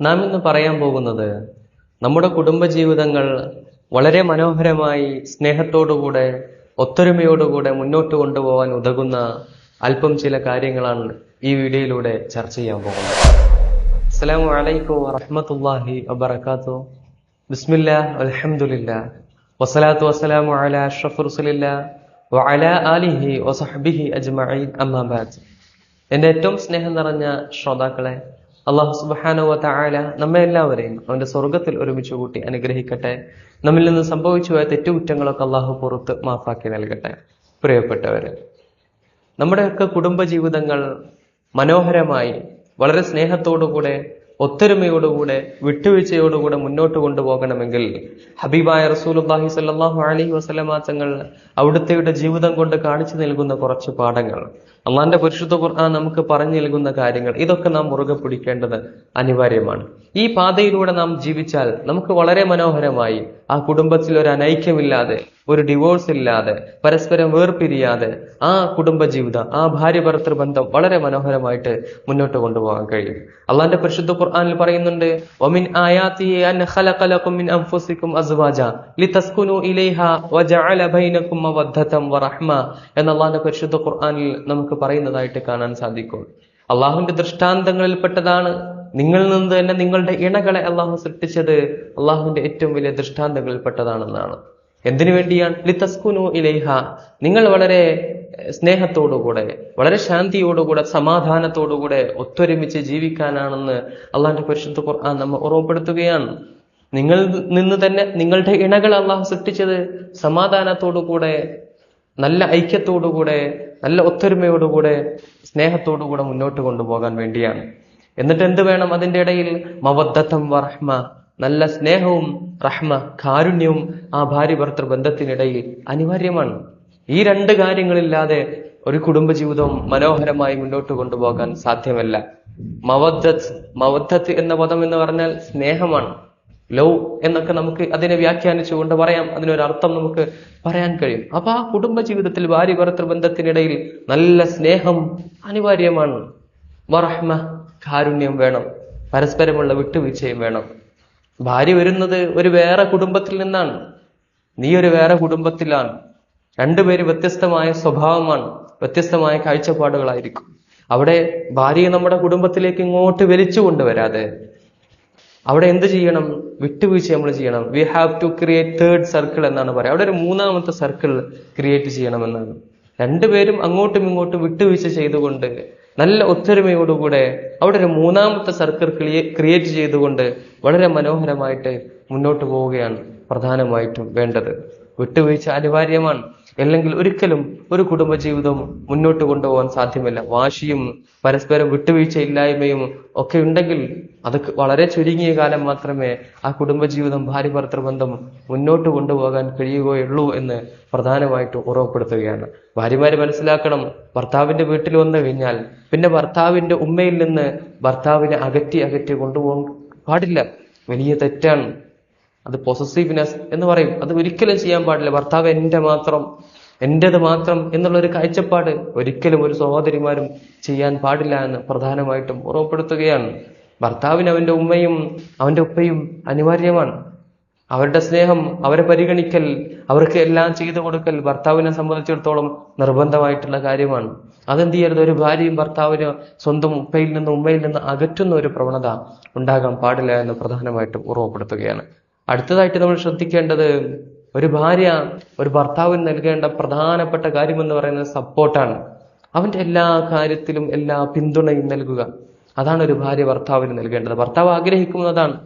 നാം ഇന്ന് പറയാൻ പോകുന്നത് നമ്മുടെ കുടുംബജീവിതങ്ങൾ വളരെ മനോഹരമായി സ്നേഹത്തോടുകൂടെ ഒത്തൊരുമയോടുകൂടെ മുന്നോട്ട് കൊണ്ടുപോകാൻ ഉതകുന്ന അല്പം ചില കാര്യങ്ങളാണ് ഈ വീഡിയോയിലൂടെ ചർച്ച ചെയ്യാൻ പോകുന്നത്. അസ്സലാമു അലൈക്കും വറഹ്മത്തുള്ളാഹി വബർക്കാത്തു ബിസ്മില്ല അലഹമുല്ല വസ്സലാത്തു വസ്സലാമു അലാ അഷ്റഫ് റസൂലില്ലാ വഅലാ ആലിഹി വസഹ്ബിഹി അജ്മഈൻ. അമ്മാബാദ് എന്റെ ഏറ്റവും സ്നേഹം നിറഞ്ഞ ശ്രോതാക്കളെ അള്ളാഹു സുബ്ഹാനഹു വ തആല നമ്മെ എല്ലാവരെയും അവന്റെ സ്വർഗത്തിൽ ഒരുമിച്ച് കൂട്ടി അനുഗ്രഹിക്കട്ടെ. നമ്മിൽ നിന്ന് സംഭവിച്ചു പോയ തെറ്റുകുറ്റങ്ങളൊക്കെ അള്ളാഹു പുറത്ത് മാഫാക്കി നൽകട്ടെ. പ്രിയപ്പെട്ടവരെ നമ്മുടെയൊക്കെ കുടുംബജീവിതങ്ങൾ മനോഹരമായി വളരെ സ്നേഹത്തോടുകൂടെ ഒത്തൊരുമയോടുകൂടെ വിട്ടുവീഴ്ചയോടുകൂടെ മുന്നോട്ട് കൊണ്ടുപോകണമെങ്കിൽ ഹബീബായ റസൂലുള്ളാഹി സ്വല്ലല്ലാഹു അലൈഹി വസല്ലമ തങ്ങൾ ജീവിതം കൊണ്ട് കാണിച്ചു നൽകുന്ന കുറച്ച് പാഠങ്ങൾ. അള്ളാന്റെ പരിശുദ്ധ ഖുർആൻ നമുക്ക് പറഞ്ഞു നൽകുന്ന കാര്യങ്ങൾ ഇതൊക്കെ നാം മുറുകെ പിടിക്കേണ്ടത് അനിവാര്യമാണ്. ഈ പാതയിലൂടെ നാം ജീവിച്ചാൽ നമുക്ക് വളരെ മനോഹരമായി ആ കുടുംബത്തിൽ ഒരു അനൈക്യമില്ലാതെ ഒരു ഡിവോഴ്സ് ഇല്ലാതെ പരസ്പരം വേർപിരിയാതെ ആ കുടുംബ ജീവിതം ആ ഭാര്യ ഭർത്തൃ ബന്ധം വളരെ മനോഹരമായിട്ട് മുന്നോട്ട് കൊണ്ടുപോകാൻ കഴിയും. അള്ളാന്റെ പരിശുദ്ധ ഖുർആാനിൽ പറയുന്നുണ്ട് ഒമിൻ മിൻ അൻഫുസിക്കും അസ്വാജ ലിതസ്കുനു വജഅല വറഹ്മ എന്ന അള്ളാന്റെ പരിശുദ്ധ ഖുർആാനിൽ നമുക്ക് പറയുന്നതായിട്ട് കാണാൻ സാധിക്കും. അള്ളാഹുവിന്റെ ദൃഷ്ടാന്തങ്ങളിൽപ്പെട്ടതാണ് നിങ്ങളിൽ നിന്ന് തന്നെ നിങ്ങളുടെ ഇണകളെ അള്ളാഹു സൃഷ്ടിച്ചത് അള്ളാഹുവിന്റെ ഏറ്റവും വലിയ ദൃഷ്ടാന്തങ്ങളിൽപ്പെട്ടതാണെന്നാണ് എന്തിനു വേണ്ടിയാണ്? ലിതസ്കുനു ഇലേഹ. നിങ്ങൾ വളരെ സ്നേഹത്തോടുകൂടെ വളരെ ശാന്തിയോടുകൂടെ സമാധാനത്തോടുകൂടെ ഒത്തൊരുമിച്ച് ജീവിക്കാനാണെന്ന് അള്ളാഹിന്റെ പരിശുദ്ധ ഖുർആൻ നമ്മൾ ഓർമ്മപ്പെടുത്തുകയാണ്. നിങ്ങൾ നിന്ന് തന്നെ നിങ്ങളുടെ ഇണകൾ അള്ളാഹു സൃഷ്ടിച്ചത് സമാധാനത്തോടുകൂടെ നല്ല ഐക്യത്തോടുകൂടെ നല്ല ഒത്തൊരുമയോടുകൂടെ സ്നേഹത്തോടുകൂടെ മുന്നോട്ട് കൊണ്ടുപോകാൻ വേണ്ടിയാണ്. എന്നിട്ട് എന്ത് വേണം അതിന്റെ ഇടയിൽ? മവദ്ദത്തം വറഹ്മ നല്ല സ്നേഹവും റഹ്മ കാരുണ്യവും ആ ഭാര്യ ഭർത്തൃ ബന്ധത്തിനിടയിൽ അനിവാര്യമാണ്. ഈ രണ്ട് കാര്യങ്ങളില്ലാതെ ഒരു കുടുംബജീവിതവും മനോഹരമായി മുന്നോട്ട് കൊണ്ടുപോകാൻ സാധ്യമല്ല. മവദ്ദത്ത് മവദ്ദത്ത് എന്ന പദം എന്ന് പറഞ്ഞാൽ സ്നേഹമാണ്. ലവ് എന്നൊക്കെ നമുക്ക് അതിനെ വ്യാഖ്യാനിച്ചുകൊണ്ട് പറയാം. അതിനൊരു അർത്ഥം നമുക്ക് പറയാൻ കഴിയും. അപ്പൊ ആ കുടുംബ ജീവിതത്തിൽ ഭാര്യ ഭർത്തൃ ബന്ധത്തിനിടയിൽ നല്ല സ്നേഹം അനിവാര്യമാണ്. വറഹ്മ കാരുണ്യം വേണം. പരസ്പരമുള്ള വിട്ടുവീഴ്ചയും വേണം. ഭാര്യ വരുന്നത് ഒരു വേറെ കുടുംബത്തിൽ നിന്നാണ്. നീ ഒരു വേറെ കുടുംബത്തിലാണ്. രണ്ടുപേര് വ്യത്യസ്തമായ സ്വഭാവമാണ്. വ്യത്യസ്തമായ കാഴ്ചപ്പാടുകളായിരിക്കും. അവിടെ ഭാര്യയെ നമ്മുടെ കുടുംബത്തിലേക്ക് ഇങ്ങോട്ട് വലിച്ചു കൊണ്ടുവരാതെ അവിടെ എന്ത് ചെയ്യണം? വിട്ടുവീഴ്ച നമ്മൾ ചെയ്യണം. We have to create third circle എന്നാണ് പറയുക. അവിടെ ഒരു മൂന്നാമത്തെ സർക്കിൾ ക്രിയേറ്റ് ചെയ്യണമെന്നാണ്. രണ്ടുപേരും അങ്ങോട്ടും ഇങ്ങോട്ടും വിട്ടുവീഴ്ച ചെയ്തുകൊണ്ട് നല്ല ഒത്തൊരുമയോടുകൂടെ അവിടെ ഒരു മൂന്നാമത്തെ സർക്കിൾ ക്രിയേറ്റ് ചെയ്തുകൊണ്ട് വളരെ മനോഹരമായിട്ട് മുന്നോട്ട് പോവുകയാണ് പ്രധാനമായിട്ടും വേണ്ടത്. വിട്ടുവീഴ്ച അനിവാര്യമാണ്. അല്ലെങ്കിൽ ഒരിക്കലും ഒരു കുടുംബജീവിതം മുന്നോട്ട് കൊണ്ടുപോകാൻ സാധ്യമല്ല. വാശിയും പരസ്പരം വിട്ടുവീഴ്ച ഇല്ലായ്മയും ഒക്കെ ഉണ്ടെങ്കിൽ അത് വളരെ ചുരുങ്ങിയ കാലം മാത്രമേ ആ കുടുംബജീവിതം ഭാര്യ ഭർത്തൃ ബന്ധം മുന്നോട്ട് കൊണ്ടുപോകാൻ കഴിയുകയുള്ളൂ എന്ന് പ്രധാനമായിട്ട് ഉറവപ്പെടുത്തുകയാണ് ഭാര്യമാര് മനസ്സിലാക്കണം ഭർത്താവിന്റെ വീട്ടിൽ വന്നു കഴിഞ്ഞാൽ പിന്നെ ഭർത്താവിന്റെ ഉമ്മയിൽ നിന്ന് ഭർത്താവിനെ അകറ്റി അകറ്റി കൊണ്ടുപോകാൻ പാടില്ല. വലിയ തെറ്റാണ്. അത് പൊസസീവ്നെസ് എന്ന് പറയും. അത് ഒരിക്കലും ചെയ്യാൻ പാടില്ല. ഭർത്താവ് എന്റെ മാത്രം എന്റേത് മാത്രം എന്നുള്ള ഒരു കാഴ്ചപ്പാട് ഒരിക്കലും ഒരു സഹോദരിമാരും ചെയ്യാൻ പാടില്ല എന്ന് പ്രധാനമായിട്ടും ഓർമ്മപ്പെടുത്തുകയാണ്. ഭർത്താവിന് അവന്റെ ഉമ്മയും അവന്റെ ഉപ്പയും അനിവാര്യമാണ്. അവരുടെ സ്നേഹം അവരെ പരിഗണിക്കൽ അവർക്ക് എല്ലാം ചെയ്തു കൊടുക്കൽ ഭർത്താവിനെ സംബന്ധിച്ചിടത്തോളം നിർബന്ധമായിട്ടുള്ള കാര്യമാണ്. അതെന്ത് ചെയ്യരുത്? ഒരു ഭാര്യയും ഭർത്താവിന് സ്വന്തം ഉപ്പയിൽ നിന്ന് ഉമ്മയിൽ നിന്ന് അകറ്റുന്ന ഒരു പ്രവണത ഉണ്ടാകാൻ പാടില്ല എന്ന് പ്രധാനമായിട്ടും ഓർമ്മപ്പെടുത്തുകയാണ്. അടുത്തതായിട്ട് നമ്മൾ ശ്രദ്ധിക്കേണ്ടത് ഒരു ഭാര്യ ഒരു ഭർത്താവിന് നൽകേണ്ട പ്രധാനപ്പെട്ട കാര്യം എന്ന് പറയുന്നത് സപ്പോർട്ടാണ്. അവന്റെ എല്ലാ കാര്യത്തിലും എല്ലാ പിന്തുണയും നൽകുക. അതാണ് ഒരു ഭാര്യ ഭർത്താവിന് നൽകേണ്ടത്. ഭർത്താവ് ആഗ്രഹിക്കുന്നതാണ്.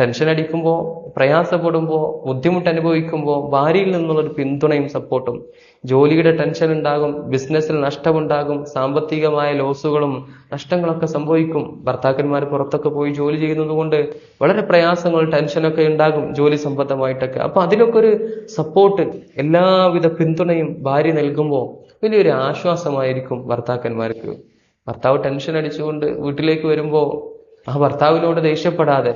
ടെൻഷൻ അടിക്കുമ്പോൾ പ്രയാസപ്പെടുമ്പോൾ ബുദ്ധിമുട്ട് അനുഭവിക്കുമ്പോൾ ഭാര്യയിൽ നിന്നുള്ള ഒരു പിന്തുണയും സപ്പോർട്ടും ജോലിയുടെ ടെൻഷൻ ഉണ്ടാകും ബിസിനസ്സിൽ നഷ്ടമുണ്ടാകും സാമ്പത്തികമായ ലോസുകളും നഷ്ടങ്ങളൊക്കെ സംഭവിക്കും. ഭർത്താക്കന്മാർ പുറത്തൊക്കെ പോയി ജോലി ചെയ്യുന്നത് കൊണ്ട് വളരെ പ്രയാസങ്ങൾ ടെൻഷനൊക്കെ ഉണ്ടാകും ജോലി സംബന്ധമായിട്ടൊക്കെ. അപ്പൊ അതിനൊക്കെ ഒരു സപ്പോർട്ട് എല്ലാവിധ പിന്തുണയും ഭാര്യ നൽകുമ്പോൾ വലിയൊരു ആശ്വാസമായിരിക്കും ഭർത്താക്കന്മാർക്ക്. ഭർത്താവ് ടെൻഷൻ അടിച്ചുകൊണ്ട് വീട്ടിലേക്ക് വരുമ്പോൾ ആ ഭർത്താവിനോട് ദേഷ്യപ്പെടാതെ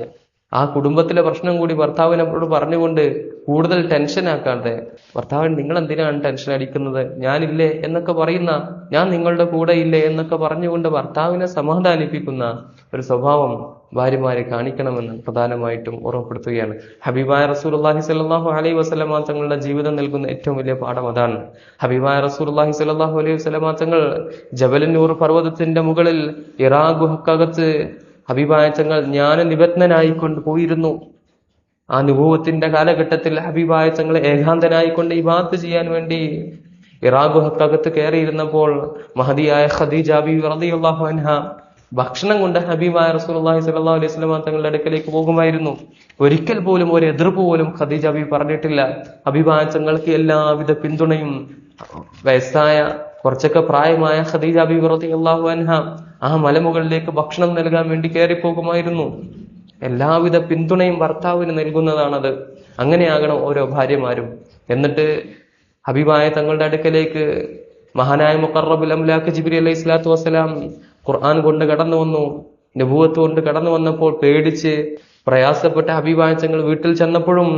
ആ കുടുംബത്തിലെ പ്രശ്നം കൂടി ഭർത്താവിനോട് പറഞ്ഞുകൊണ്ട് കൂടുതൽ ടെൻഷൻ ആക്കാതെ ഭർത്താവിൻ നിങ്ങൾ എന്തിനാണ് ടെൻഷൻ അടിക്കുന്നത്? ഞാനില്ലേ? എന്നൊക്കെ പറയുന്ന ഞാൻ നിങ്ങളുടെ കൂടെ ഇല്ലേ? എന്നൊക്കെ പറഞ്ഞുകൊണ്ട് ഭർത്താവിനെ സമാധാനിപ്പിക്കുന്ന ഒരു സ്വഭാവം ഭാര്യമാരെ കാണിക്കണമെന്ന് പ്രധാനമായിട്ടും ഓർമ്മപ്പെടുത്തുകയാണ്. ഹബീബായ റസൂൽ അള്ളാഹി സ്വല്ലല്ലാഹു അലൈഹി വസ്ലമാ തങ്ങളുടെ ജീവിതം നൽകുന്ന ഏറ്റവും വലിയ പാഠം അതാണ്. ഹബീബായ റസൂൽ അള്ളാഹി സ്വല്ലല്ലാഹു അലൈഹി വസ്ലമാ തങ്ങൾ ജബലന്നൂർ പർവതത്തിന്റെ മുകളിൽ ഇറാ തങ്ങൾ ജ്ഞാന നിബദ്ധനായിക്കൊണ്ട് പോയിരുന്നു. ആ അനുഭവത്തിന്റെ കാലഘട്ടത്തിൽ ഹബീബായ ഏകാന്തനായിക്കൊണ്ട് ഈ ഇബാദത്ത് ചെയ്യാൻ വേണ്ടി ഇറാഖുഹക്കകത്ത് കയറിയിരുന്നപ്പോൾ മഹതിയായ ഖദീജ ബി റളിയല്ലാഹു അൻഹ ഭക്ഷണം കൊണ്ട് ഹബീബായ റസൂലുള്ളാഹി സ്വല്ലല്ലാഹു അലൈഹി വസല്ലം തങ്ങളുടെ അടുക്കലേക്ക് പോകുമായിരുന്നു. ഒരിക്കൽ പോലും ഒരു എതിർപ്പ് പോലും ഖദീജ ഹബീബ് പറഞ്ഞിട്ടില്ല. ഹബീബായ തങ്ങൾക്ക് എല്ലാവിധ പിന്തുണയും വയസ്സായ കുറച്ചൊക്കെ പ്രായമായ ഖദീജ ഹബീബ് റത്തി അള്ളാഹു അൻഹ ആ മലമുകളിലേക്ക് ഭക്ഷണം നൽകാൻ വേണ്ടി കയറി പോകുമായിരുന്നു. എല്ലാവിധ പിന്തുണയും ഭർത്താവിന് നൽകുന്നതാണത്. അങ്ങനെയാകണം ഓരോ ഭാര്യമാരും. എന്നിട്ട് ഹബീബായ തങ്ങളുടെ അടുക്കലേക്ക് മഹാനായ മുഖറബുൽ അംലാഖ് ജിബിരി അലൈഹി സ്വലാത്തു വസ്സലാം ഖുർആൻ കൊണ്ട് കടന്നു വന്നു. നബൂവത്ത് കൊണ്ട് കടന്നു വന്നപ്പോൾ പേടിച്ച് പ്രയാസപ്പെട്ട തങ്ങൾ വീട്ടിൽ ചെന്നപ്പോഴും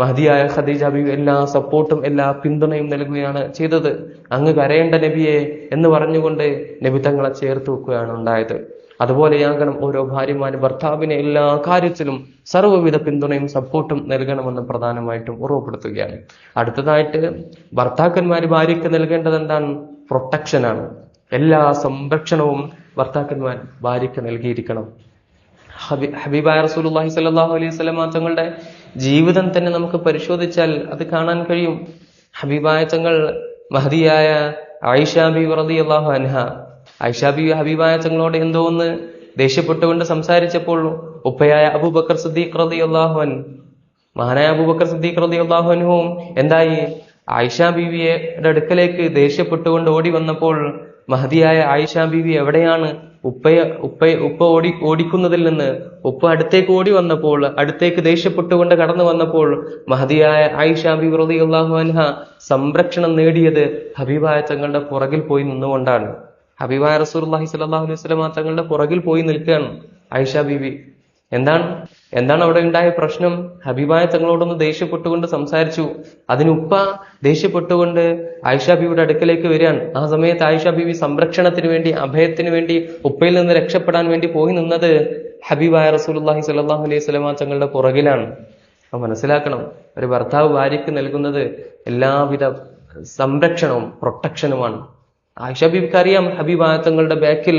മഹദിയായ ഖദീജ അബി എല്ലാ സപ്പോർട്ടും എല്ലാ പിന്തുണയും നൽകുകയാണ് ചെയ്തത്. അങ്ങ് കരയേണ്ട നബിയെ എന്ന് പറഞ്ഞുകൊണ്ട് നബി തങ്ങളെ ചേർത്ത് വെക്കുകയാണ് ഉണ്ടായത്. അതുപോലെയാകണം ഓരോ ഭാര്യമാരും ഭർത്താവിനെ എല്ലാ കാര്യത്തിലും സർവവിധ പിന്തുണയും സപ്പോർട്ടും നൽകണമെന്ന് പ്രധാനമായിട്ടും ഉറവപ്പെടുത്തുകയാണ് അടുത്തതായിട്ട് ഭർത്താക്കന്മാർ ഭാര്യയ്ക്ക് നൽകേണ്ടത് എന്താണ്? പ്രൊട്ടക്ഷനാണ് എല്ലാ സംരക്ഷണവും ഭർത്താക്കന്മാർ ഭാര്യയ്ക്ക് നൽകിയിരിക്കണം. ഹബി ഹബീബായ റസൂലുള്ളാഹി സല്ലാഹു അലൈഹി സ്വലമ തങ്ങളുടെ ജീവിതം തന്നെ നമുക്ക് പരിശോധിച്ചാൽ അത് കാണാൻ കഴിയും. ഹബീബായ തങ്ങൾ മഹതിയായ ആയിഷ ബി അള്ളാഹു അൻഹ ആയിഷ ബി ഹബീബായ തങ്ങളോട് എന്തോ ഒന്ന് ദേഷ്യപ്പെട്ടുകൊണ്ട് സംസാരിച്ചപ്പോൾ ഉപ്പയായ അബൂബക്കർ സിദ്ദീഖ് റതി അള്ളാഹുൻ മഹാനായ അബൂബക്കർ സിദ്ദീഖ് റതി അള്ളാഹുനുവും എന്തായി? ആയിഷ ബീവിയുടെ അടുക്കലേക്ക് ദേഷ്യപ്പെട്ടുകൊണ്ട് ഓടി വന്നപ്പോൾ മഹദിയായ ആയിഷ ബീവി എവിടെയാണ്? ഉപ്പയ ഉപ്പ ഉപ്പ ഓടി ഓടിക്കുന്നതിൽ നിന്ന് ഉപ്പ അടുത്തേക്ക് ഓടി വന്നപ്പോൾ അടുത്തേക്ക് ദേഷ്യപ്പെട്ടുകൊണ്ട് കടന്നു വന്നപ്പോൾ മഹദിയായ ആയിഷ ബീവി അള്ളാഹു അൻഹ സംരക്ഷണം നേടിയത് ഹബീബായ തങ്ങളുടെ പുറകിൽ പോയി നിന്നുകൊണ്ടാണ്. ഹബീബായ റസൂലുള്ളാഹി സ്വല്ലല്ലാഹു അലൈഹി സ്വലമ തങ്ങളുടെ പുറകിൽ പോയി നിൽക്കുകയാണ് ആയിഷ ബീവി. എന്താണ്? എന്താണ് അവിടെ ഉണ്ടായ പ്രശ്നം? ഹബീബായ തങ്ങളോടൊന്ന് ദേഷ്യപ്പെട്ടുകൊണ്ട് സംസാരിച്ചു. അതിനുപ്പ ദേഷ്യപ്പെട്ടുകൊണ്ട് ആയിഷ ബീവിയുടെ അടുക്കലേക്ക് വരികയാണ്. ആ സമയത്ത് ആയിഷ ബീവി സംരക്ഷണത്തിന് വേണ്ടി അഭയത്തിന് വേണ്ടി ഉപ്പയിൽ നിന്ന് രക്ഷപ്പെടാൻ വേണ്ടി പോയി നിന്നത് ഹബീബായ റസൂലുള്ളാഹി സ്വല്ലല്ലാഹു അലൈഹി വസല്ലമ തങ്ങളുടെ പുറകിലാണ്. അപ്പൊ മനസ്സിലാക്കണം ഒരു ഭർത്താവ് ഭാര്യയ്ക്ക് നൽകുന്നത് എല്ലാവിധ സംരക്ഷണവും പ്രൊട്ടക്ഷനുമാണ്. ആയിഷ ബീബിക്ക് അറിയാം ഹബീബായ തങ്ങളുടെ ബാക്കിൽ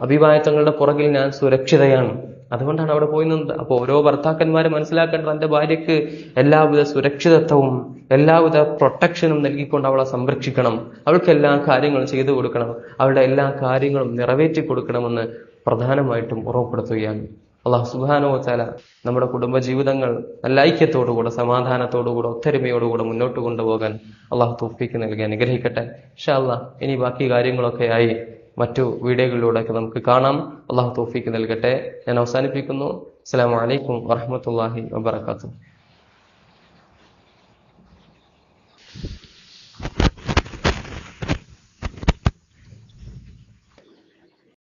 അഭിവായ തങ്ങളുടെ പുറകിൽ ഞാൻ സുരക്ഷിതയാണ്. അതുകൊണ്ടാണ് അവിടെ പോയി നിന്നത് അപ്പോൾ ഓരോ ഭർത്താക്കന്മാരും മനസ്സിലാക്കേണ്ടത് തന്റെ ഭാര്യയ്ക്ക് എല്ലാവിധ സുരക്ഷിതത്വവും എല്ലാവിധ പ്രൊട്ടക്ഷനും നൽകിക്കൊണ്ട് അവളെ സംരക്ഷിക്കണം. അവൾക്ക് എല്ലാ കാര്യങ്ങളും ചെയ്തു കൊടുക്കണം. അവളുടെ എല്ലാ കാര്യങ്ങളും നിറവേറ്റി കൊടുക്കണമെന്ന് പ്രധാനമായിട്ടും ഉറപ്പെടുത്തുകയാണ് അള്ളാഹു സുബാനോ ചാല നമ്മുടെ കുടുംബ ജീവിതങ്ങൾ നല്ല ഐക്യത്തോടുകൂടെ സമാധാനത്തോടുകൂടെ ഒത്തൊരുമയോടുകൂടെ മുന്നോട്ട് കൊണ്ടുപോകാൻ അള്ളാഹു തോഫിക്ക് നൽകി അനുഗ്രഹിക്കട്ടെ. ഇൻഷാ അള്ളാഹ് ഇനി ബാക്കി കാര്യങ്ങളൊക്കെ ആയി മറ്റു വീഡിയോകളിലൂടെയൊക്കെ നമുക്ക് കാണാം. അള്ളാഹു തോഫിക്ക് നൽകട്ടെ. ഞാൻ അവസാനിപ്പിക്കുന്നു. അസ്സാം വലൈക്കും വാഹമത്തല്ലാഹി വാബർക്കാത്തു